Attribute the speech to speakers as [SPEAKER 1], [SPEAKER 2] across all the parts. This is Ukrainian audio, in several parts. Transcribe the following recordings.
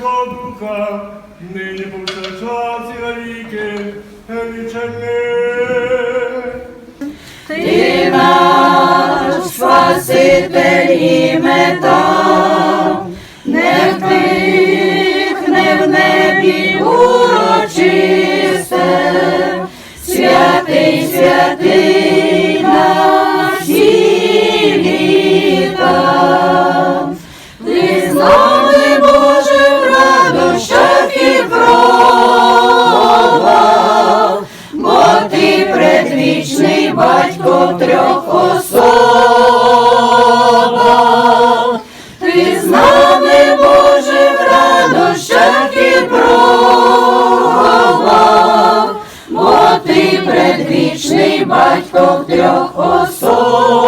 [SPEAKER 1] Святого Духа, нині повсякчас і на віки, вічені.
[SPEAKER 2] Ти наш Спаситель і мета, не втихне в небі урочисте, святий, святий предвічний батько в трьох особах.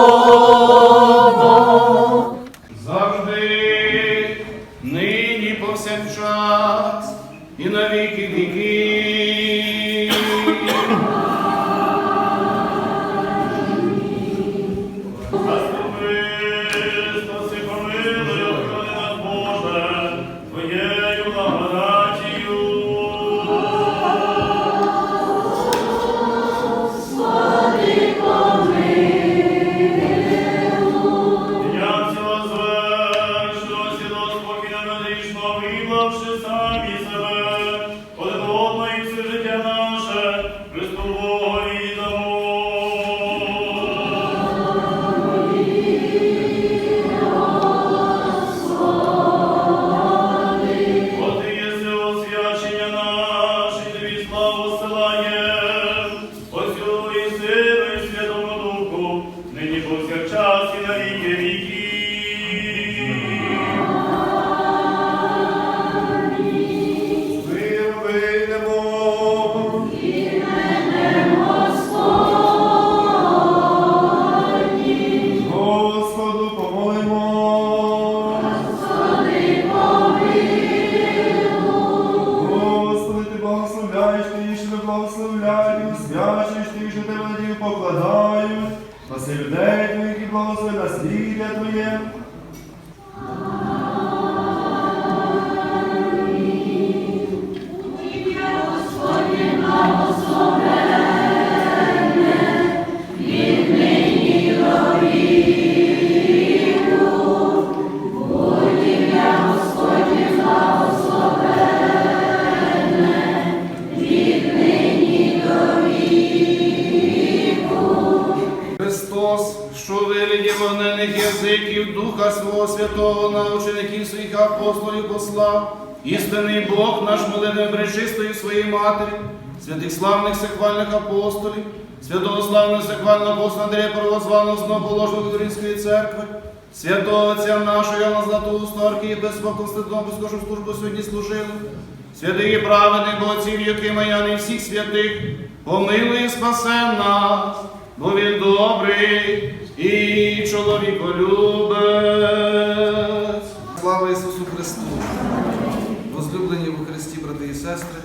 [SPEAKER 3] Святого на учеників своїх апостолів послав, істинний Бог наш молитвою пречистою своєї Матері, святих славних сехвальних апостолів, святого славного сехвального апостола Андрія Первозваного зновоположного Української церкви, святого Отця нашого Яна Златоуста, архієпископа Константинопольського, що службу сьогодні служили, святих і праведних отців, Якима Ян і всіх святих, помилуй і спасе нас, бо він добрий і чоловіколюбець.
[SPEAKER 4] Сестри,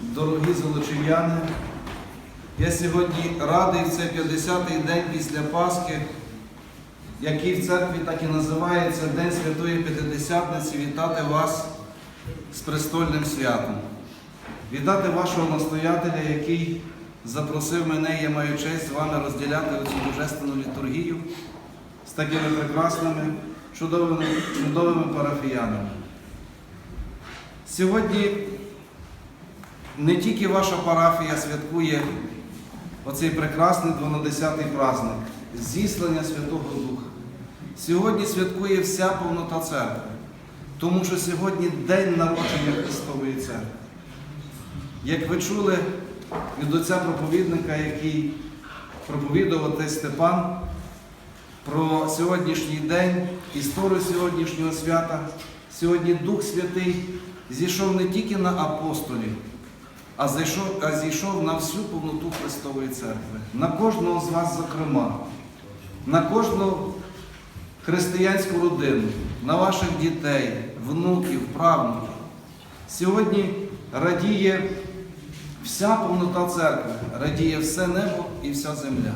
[SPEAKER 4] дорогі золочів'яни, я сьогодні радий в цей 50-й день після Пасхи, який в церкві так і називається День Святої П'ятидесятниці, вітати вас з престольним святом. Вітати вашого настоятеля, який запросив мене, я маю честь з вами розділяти цю божественну літургію з такими прекрасними, чудовими, чудовими парафіянами. Сьогодні не тільки ваша парафія святкує оцей прекрасний 12-й праздник зіслання Святого Духа. Сьогодні святкує вся повнота церкви, тому що сьогодні день народження Христової церкви. Як ви чули від отця проповідника, який проповідував отець Степан, про сьогоднішній день, історію сьогоднішнього свята. Сьогодні Дух Святий зійшов не тільки на апостолів, а зійшов, а зійшов на всю повноту Христової церкви, на кожного з вас, зокрема, на кожну християнську родину, на ваших дітей, внуків, правнуків. Сьогодні радіє вся повнота церкви, радіє все небо і вся земля.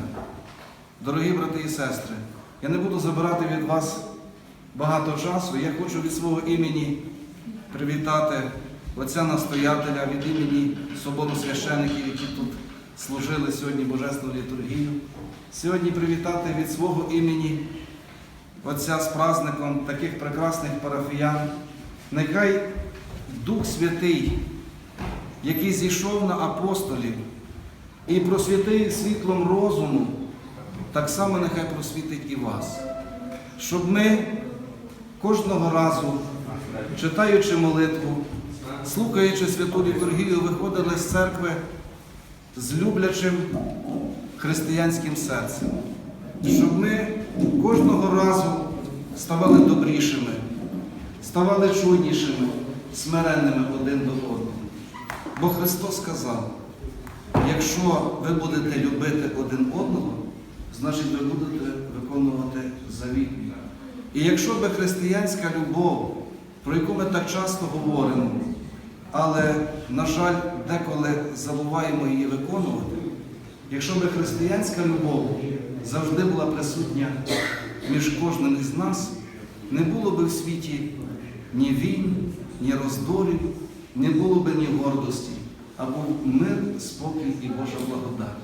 [SPEAKER 4] Дорогі брати і сестри, я не буду забирати від вас багато часу, я хочу від свого імені привітати отця настоятеля від імені собору священиків, які тут служили сьогодні Божественну літургію. Сьогодні привітати від свого імені Отця з праздником таких прекрасних парафіян. Нехай Дух Святий, який зійшов на апостолів і просвітив світлом розуму, так само нехай просвітить і вас. Щоб ми кожного разу, читаючи молитву, слухаючи святу літургію, виходили з церкви з люблячим християнським серцем, щоб ми кожного разу ставали добрішими, ставали чуйнішими, смиренними один до одного. Бо Христос сказав, якщо ви будете любити один одного, значить ви будете виконувати завіт. І якщо би християнська любов, про яку ми так часто говоримо, але, на жаль, деколи забуваємо її виконувати, якщо би християнська любов завжди була присутня між кожним із нас, не було би в світі ні війн, ні роздорів, не було би ні гордості, а був мир, спокій і Божа благодать.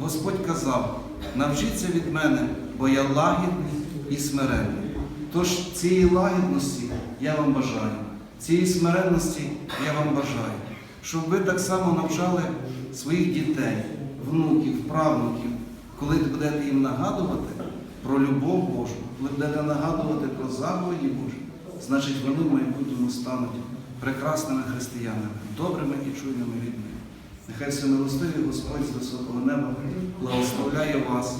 [SPEAKER 4] Господь казав, навчіться від мене, бо я лагідний і смиренний. Тож цієї лагідності я вам бажаю, цієї смиренності я вам бажаю, щоб ви так само навчали своїх дітей, внуків, правнуків, коли будете їм нагадувати про любов Божу, коли будете нагадувати про заповіді Божі, значить вони в майбутньому стануть прекрасними християнами, добрими і чуйними людьми. Нехай всемилостивий Господь з високого неба благословляє вас.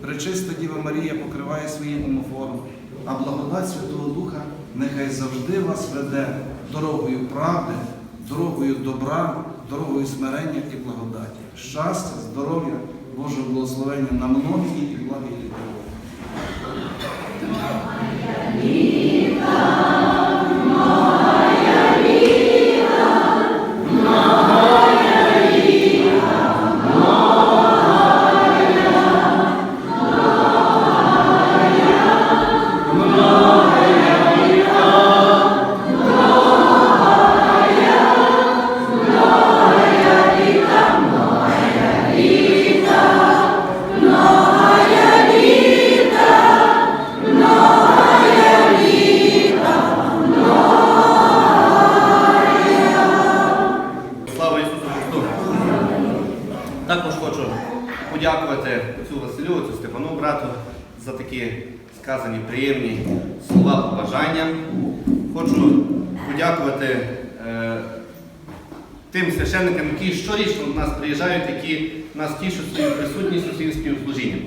[SPEAKER 4] Пречиста Діва Марія покриває своїм умофором, а благодать Святого Духа нехай завжди вас веде дорогою правди, дорогою добра, дорогою смирення і благодаті. Щастя, здоров'я, Божого благословення на многі і благі літа.
[SPEAKER 5] За такі сказані приємні слова побажання. Хочу подякувати е, тим священникам, які щорічно до нас приїжджають, які нас тішать своєю присутністю своїм співслужінням.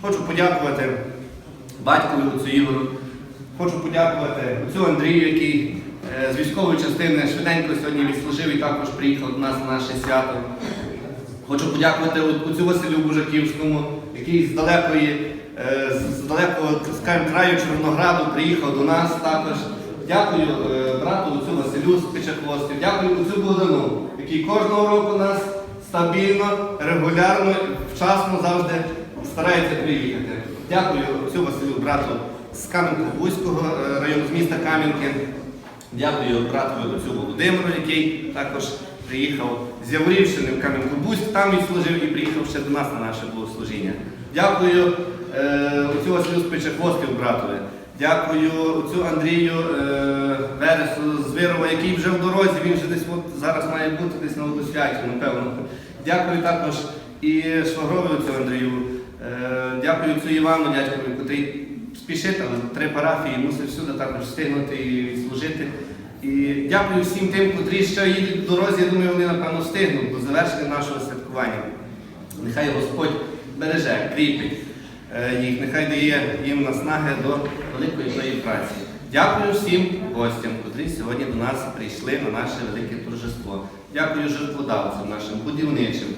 [SPEAKER 5] Хочу подякувати батькові отцю Ігору. Хочу подякувати отцю Андрію, який е, з військової частини швиденько сьогодні відслужив і також приїхав до нас на наше свято. Хочу подякувати отцю Василю Бужаківському, який з далекої, е, з далекого скажімо, краю Чорнограду приїхав до нас також. Дякую е, брату отцю Василю з Печахвостів, дякую отцю Богдану, який кожного року нас стабільно, регулярно, вчасно завжди старається приїхати. Дякую отцю Василю, брату з Кам'янко-Бузького е, району, з міста Кам'янки. Дякую братові отцю Володимиру, який також приїхав з Яворівщини в Кам'янку-Бузьк, там відслужив і приїхав ще до нас на наше богослужіння. Дякую е, отцю Василю Спичахвостів, братові. Дякую отцю Андрію е, Вересу з Вирова, який вже в дорозі, він вже десь от зараз має бути десь на водосвяті, напевно. Дякую також і швагрові отцю Андрію. Е, дякую отцю Івану, дядькові, який спішить, але три парафії мусить всюди також встигнути і відслужити. І дякую всім тим, котрі ще їдуть в дорозі. Я думаю, вони напевно встигнуть до завершення нашого святкування. Нехай Господь береже, кріпить е, їх, нехай дає їм наснаги до великої тої праці. Дякую всім гостям, котрі сьогодні до нас прийшли на наше велике торжество. Дякую жертводавцям, нашим будівничим.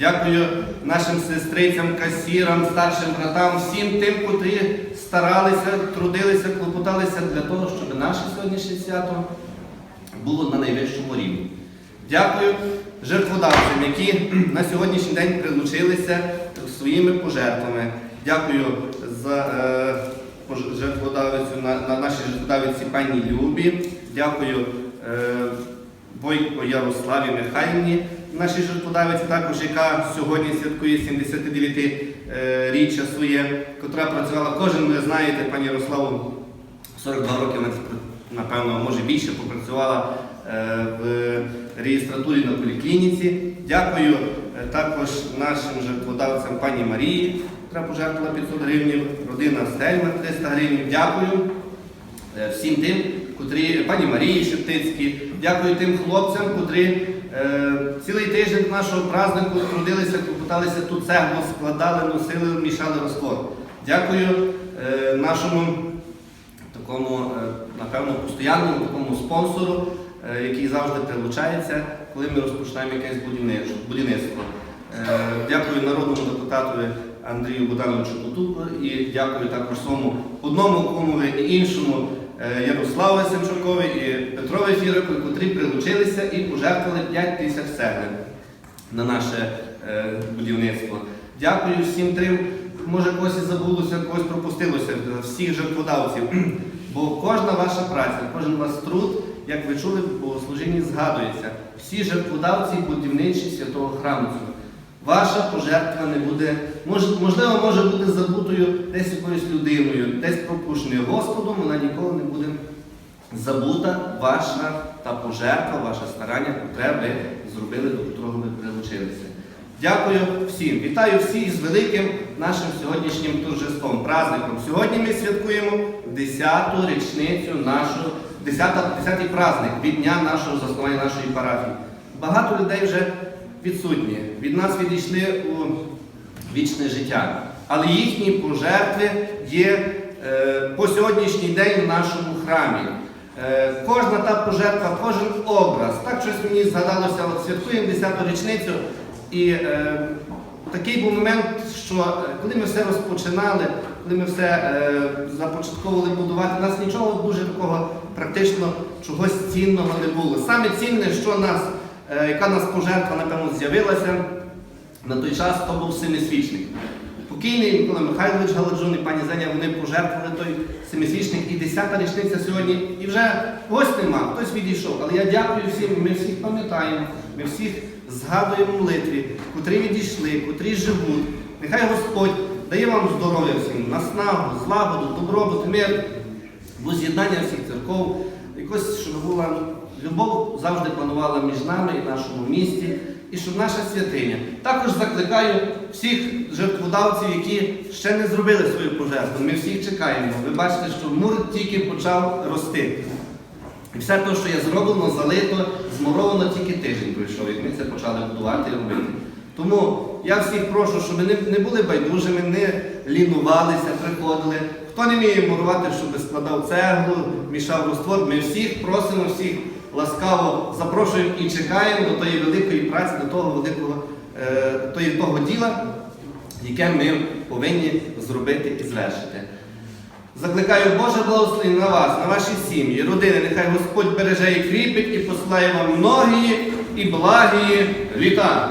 [SPEAKER 5] Дякую нашим сестрицям, касірам, старшим братам, всім тим, котрі старалися, трудилися, клопоталися для того, щоб наше сьогоднішнє свято було на найвищому рівні. Дякую жертводавцям, які на сьогоднішній день прилучилися своїми пожертвами. Дякую за е, на, на наші жертводавиці пані Любі. Дякую е, Бойко Ярославі Михайлівні, нашій жертводавиці, також яка сьогодні святкує 79 е, своє, котра працювала кожен, ви знаєте, пані Ярославу 42 роки, вона, напевно, може більше попрацювала е, в реєстратурі на поліклініці. Дякую е, також нашим жертводавцям пані Марії, яка пожертвувала 500 гривень, родина Стельма 300 гривень. Дякую е, всім тим, котрі пані Марії Шептицькій, дякую тим хлопцям, котрі цілий тиждень нашого празднику трудилися, клопоталися ту цеглу, складали, носили, мішали розтвор. Дякую нашому такому, напевно, постоянному такому спонсору, е, який завжди прилучається, коли ми розпочинаємо якесь будівництво. Е, Дякую народному депутату Андрію Богдановичу Кутупу і дякую також своєму одному кумові і іншому е, Ярославу Семчукові і Петрові Фірику, котрі прилучилися і пожертвували 5 тисяч цегли на наше будівництво. Дякую всім трим. Може, когось забулося, когось пропустилося, всіх жертводавців. Бо кожна ваша праця, кожен ваш труд, як ви чули, в богослужінні згадується. Всі жертводавці будівничі святого храму. Ваша пожертва не буде, можливо, може бути забутою десь якоюсь людиною, десь пропущеною. Господом вона ніколи не буде забута ваша та пожертва, ваше старання, котре ви зробили, до котрого ви прилучилися. Дякую всім. Вітаю всіх з великим нашим сьогоднішнім торжеством, праздником. Сьогодні ми святкуємо 10-ту річницю нашого, 10-й праздник від дня нашого заснування нашої парафії. Багато людей вже відсутні. Від нас відійшли у вічне життя. Але їхні пожертви є е, по сьогоднішній день в нашому храмі. Е, кожна та пожертва, кожен образ. Так щось мені згадалося, от святкуємо 10-ту річницю. І е, такий був момент, що е, коли ми все розпочинали, коли ми все е, започатковували будувати, у нас нічого дуже такого практично чогось цінного не було. Саме цінне, що нас, е, яка нас пожертва, напевно, з'явилася на той час, то був семисвічник. Покійний Микола Михайлович Галаджун і пані Зеня, вони пожертвували той семисвічник і 10-та річниця сьогодні. І вже ось нема, хтось відійшов. Але я дякую всім, ми всіх пам'ятаємо, ми всіх згадуємо молитві, котрі відійшли, котрі живуть. Нехай Господь дає вам здоров'я всім, наснагу, злагоду, добробут, мир, воз'єднання всіх церков, якось, щоб була любов завжди панувала між нами і нашому місті, і щоб наша святиня. Також закликаю всіх жертводавців, які ще не зробили свою пожертву. Ми всіх чекаємо. Ви бачите, що мур тільки почав рости. І все те, що є зроблено, залито, змуровано тільки тиждень пройшов, як ми це почали будувати і робити. Тому я всіх прошу, щоб не, не були байдужими, не лінувалися, приходили. Хто не вміє мурувати, щоб складав цеглу, мішав розтвор, ми всіх просимо, всіх ласкаво запрошуємо і чекаємо до тої великої праці, до того великого е, тої, того діла, яке ми повинні зробити і звершити. Закликаю Боже благословення на вас, на ваші сім'ї, родини. Нехай Господь береже і кріпить і посилає вам многії і благії літа.